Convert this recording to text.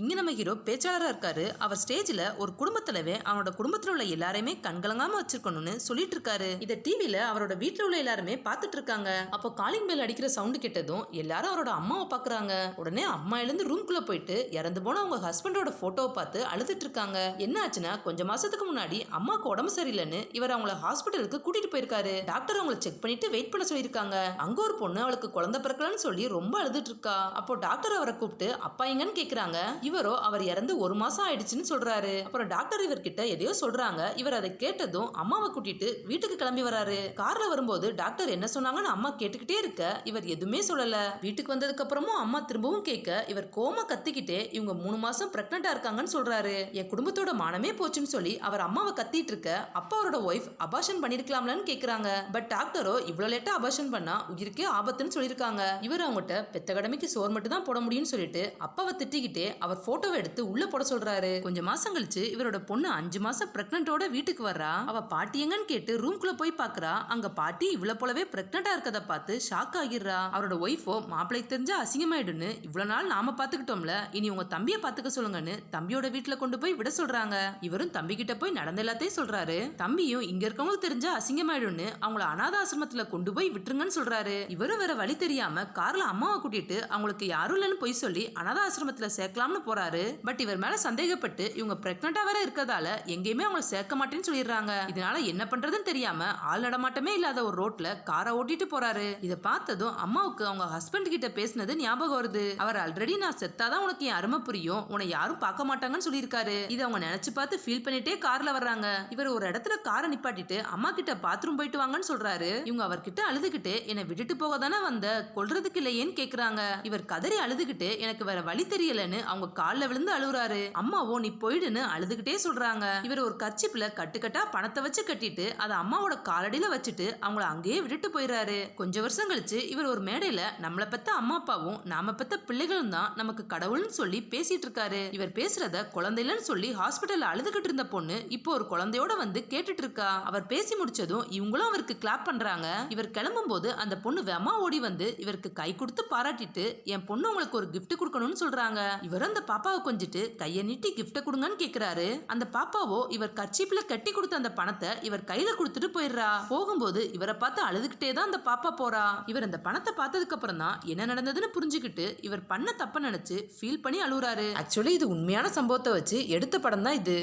இங்கே நம்ம ஹீரோ பேச்சாளராக இருக்காரு. அவர் ஸ்டேஜில் ஒரு குடும்பத்தலைவே அவனோட குடும்பத்தில் உள்ள எல்லாரையுமே கண்கலங்காம வச்சிருக்கணும்னு சொல்லிட்டு இருக்காரு. இதை டிவியில் அவரோட வீட்டில் உள்ள எல்லாருமே பார்த்துட்டு இருக்காங்க. அப்போ காலிங் பெல் அடிக்கிற சவுண்டு கேட்டதும் எல்லாரும் அவரோட அம்மாவை பார்க்குறாங்க உடனே அம்மா எழுந்து ரூம்குள்ளே போயிட்டு இறந்து போன அவங்க ஹஸ்பண்டோட ஃபோட்டோவை பார்த்து அழுதுட்டு இருக்காங்க. என்ன ஆச்சுன்னா கொஞ்சம் மாசத்துக்கு முன்னாடி அம்மாவுக்கு உடம்பு சரியில்லைன்னு இவர் அவங்கள ஹாஸ்பிட்டலுக்கு கூட்டிட்டு போயிருக்காரு. டாக்டர் அவங்கள செக் பண்ணிட்டு வெயிட் பண்ண சொல்லியிருக்காங்க. அங்க ஒரு பொண்ணு அவளுக்கு குழந்தை பிறக்கலன்னு சொல்லி ரொம்ப அழுதுட்டு இருக்கா. அப்போ டாக்டர் அவரை கூப்பிட்டு அப்பா எங்கன்னு கேக்குறாங்க? இவரோ அவர் இறந்து ஒரு மாசம் ஆயிடுச்சுன்னு சொல்றாரு. அப்புறம் டாக்டர் இவர்கிட்ட எதையோ சொல்றாங்க. இவர் அதை கேட்டதும் அம்மாவை கூட்டிட்டு வீட்டுக்கு கிளம்பி வராரு. கார்ல வரும்போது டாக்டர் என்ன சொன்னாங்கன்னு அம்மா கேட்டுக்கிட்டே இருக்க. இவர் எதுவுமே சொல்லல. வீட்டுக்கு வந்ததுக்கு அப்புறமும் அம்மா திரும்பவும் கேட்க இவர் கோமா கத்திக்கிட்டே இவங்க மூணு மாசம் பிரெக்னண்டா இருக்காங்கன்னு சொல்றாரு. என் குடும்பத்தோட மானமே போச்சுன்னு சொல்லி அவர் அம்மாவை கத்திட்டு இருக்க. அப்பா அவரோட ஒய்ஃப் அபாஷன் பண்ணிருக்கலாம்லன்னு கேக்குறாங்க. பட் டாக்டரோ இவ்வளவு லேட்டா அபாஷன் பண்ணா உயிருக்கே ஆபத்துன்னு சொல்லியிருக்காங்க. இவர் அவங்ககிட்ட பெத்த கடமைக்கு சோர் மட்டும் தான் போட முடியும்னு சொல்லிட்டு அப்பாவை திட்டிக்கிட்டே அவர் போட்டோவை எடுத்து உள்ள போட சொல்றாரு. கொஞ்சம் மாசம் கழிச்சு இவரோட பொண்ணு அஞ்சு மாசம் பிரெக்னண்டோட வீட்டுக்கு வர்றா. அவ பாட்டி எங்கன்னு கேட்டு ரூம்குள்ள போய் பாக்குறா. அங்க பாட்டி இவ்வளவு போலவே பிரெக்னண்டா இருக்கதை பார்த்து ஷாக் ஆகிடுறா. அவரோட ஒய்ஃபோ மாப்பிள்ளை தெரிஞ்சா அசிங்கமாயிடுன்னு இவ்வளவு நாள் நாம பாத்துக்கிட்டோம்ல இனி உங்க தம்பியை பாத்துக்க சொல்லுங்கன்னு தம்பியோட வீட்டுல கொண்டு போய் விட சொல்றாங்க. இவரும் தம்பி கிட்ட போய் நடந்த எல்லாத்தையும் சொல்றாரு. தம்பியும் இங்க இருக்கவங்களுக்கு தெரிஞ்சா அசிங்கமாயிடும்னு அவங்கள அனாத ஆசிரமத்துல கொண்டு போய் விட்டுருங்கன்னு சொல்றாரு. இவரும் வேற வழி தெரியாம கார்ல அம்மாவை கூட்டிட்டு அவங்களுக்கு யாரும் இல்லைன்னு போய் சொல்லி அனாத ஆசிரமத்துல சேர்க்கலாம்னு போறாரு. பட் இவர் மேல சந்தேகப்பட்டு இவங்க பிரெக்னண்டா வேற இருக்கதால எங்கேயுமே அவங்கள சேர்க்க மாட்டேன்னு சொல்லிடுறாங்க. இதனால என்ன பண்றதுன்னு தெரியாம ஆள் நடமாட்டமே இல்லாத ஒரு ரோட்ல காரை ஓட்டிட்டு போறாரு. இதை பார்த்ததும் அம்மாவுக்கு அவங்க ஹஸ்பண்ட் கிட்ட பேசினது ஞாபகம் வருது. அவர் ஆல்ரெடி நான் செத்தாதான் உனக்கு என் அருமை புரியும். உன்னை யாரும் பார்க்க மாட்டாங்கன்னு சொல்லியிருக்காரு. இதை அவங்க நினைச்சு பார்த்து ஃபீல் பண்ணிட்டே கார்ல வர்றாங்க. இவர் ஒரு இடத்துல காரை நிப்பாட்டிட்டு அம்மா கிட்ட பாத்ரூம் போயிட்டு வாங்கன்னு சொல்றாரு. இவங்க அவர்கிட்ட அழுதுகிட்டு என்னை விட்டுட்டு போக தானே வந்த? கொல்றதுக்கு இல்லையேன்னு கேக்குறாங்க. இவர் கதறி அழுதுகிட்டு எனக்கு வேற வழி தெரியலன்னு அவங்க கால்ல விழுந்து அழுகுறாரு அம்மாவோ நீ போயிடுன்னு அழுதுகிட்டே சொல்றாங்க. இவர் ஒரு கர்ச்சிப்ல கட்டுக்கட்டா பணத்தை வச்சு கட்டிட்டு அதை அம்மாவோட காலடியில வச்சுட்டு அவங்கள அங்கேயே விட்டுட்டு போயிடுறாரு கொஞ்ச வருஷம் கழிச்சு இவர் ஒரு மேடையில நம்மளை பத்த அம்மா அப்பாவும் நாம பத்த பிள்ளைகளும் தான் நமக்கு கடவுள்னு சொல்லி பேசிட்டு இருக்காரு. இவர் பேசுறத குழந்தைலன்னு சொல்லி ஹாஸ்பிட்டல் அழுதுகிட்டு இருந்த பொண்ணு இப்போ ஒரு குழந்தையோட வந்து கேட்டுட்டு இருக்கா. அவர் பேசி முடிச்சதும் இவங்களும் அவருக்கு கிளாப் பண்றாங்க. இவர் கிளம்பும் போது அந்த பொண்ணு வெமா ஓடி வந்து இவருக்கு கை கொடுத்து பாராட்டிட்டு என் பொண்ணு உங்களுக்கு ஒரு கிஃப்ட் கொடுக்கணும்னு சொல்றாங்க. இவர் அந்த பாப்பாவை கொஞ்சிட்டு கையை நீட்டி கிஃப்ட்டை கொடுங்கன்னு கேக்குறாரு. அந்த பாப்பாவோ இவர் கர்ச்சீப்பில் கட்டி கொடுத்த அந்த பணத்தை இவர் கையில கொடுத்துட்டு போயிடுறா. போகும்போது இவரை பார்த்து அழுதுகிட்டே தான் அந்த பாப்பா போறா. இவர் அந்த பணத்தை பார்த்ததுக்கு அப்புறம் தான் என்ன நடந்ததுன்னு புரிஞ்சுக்கிட்டு இவர் பண்ண தப்ப நினைச்சு ஃபீல் பண்ணி அழுகுறாரு ஆக்சுவலி இது உண்மையான சம்பவத்தை வச்சு எடுத்த படம் தான் இது.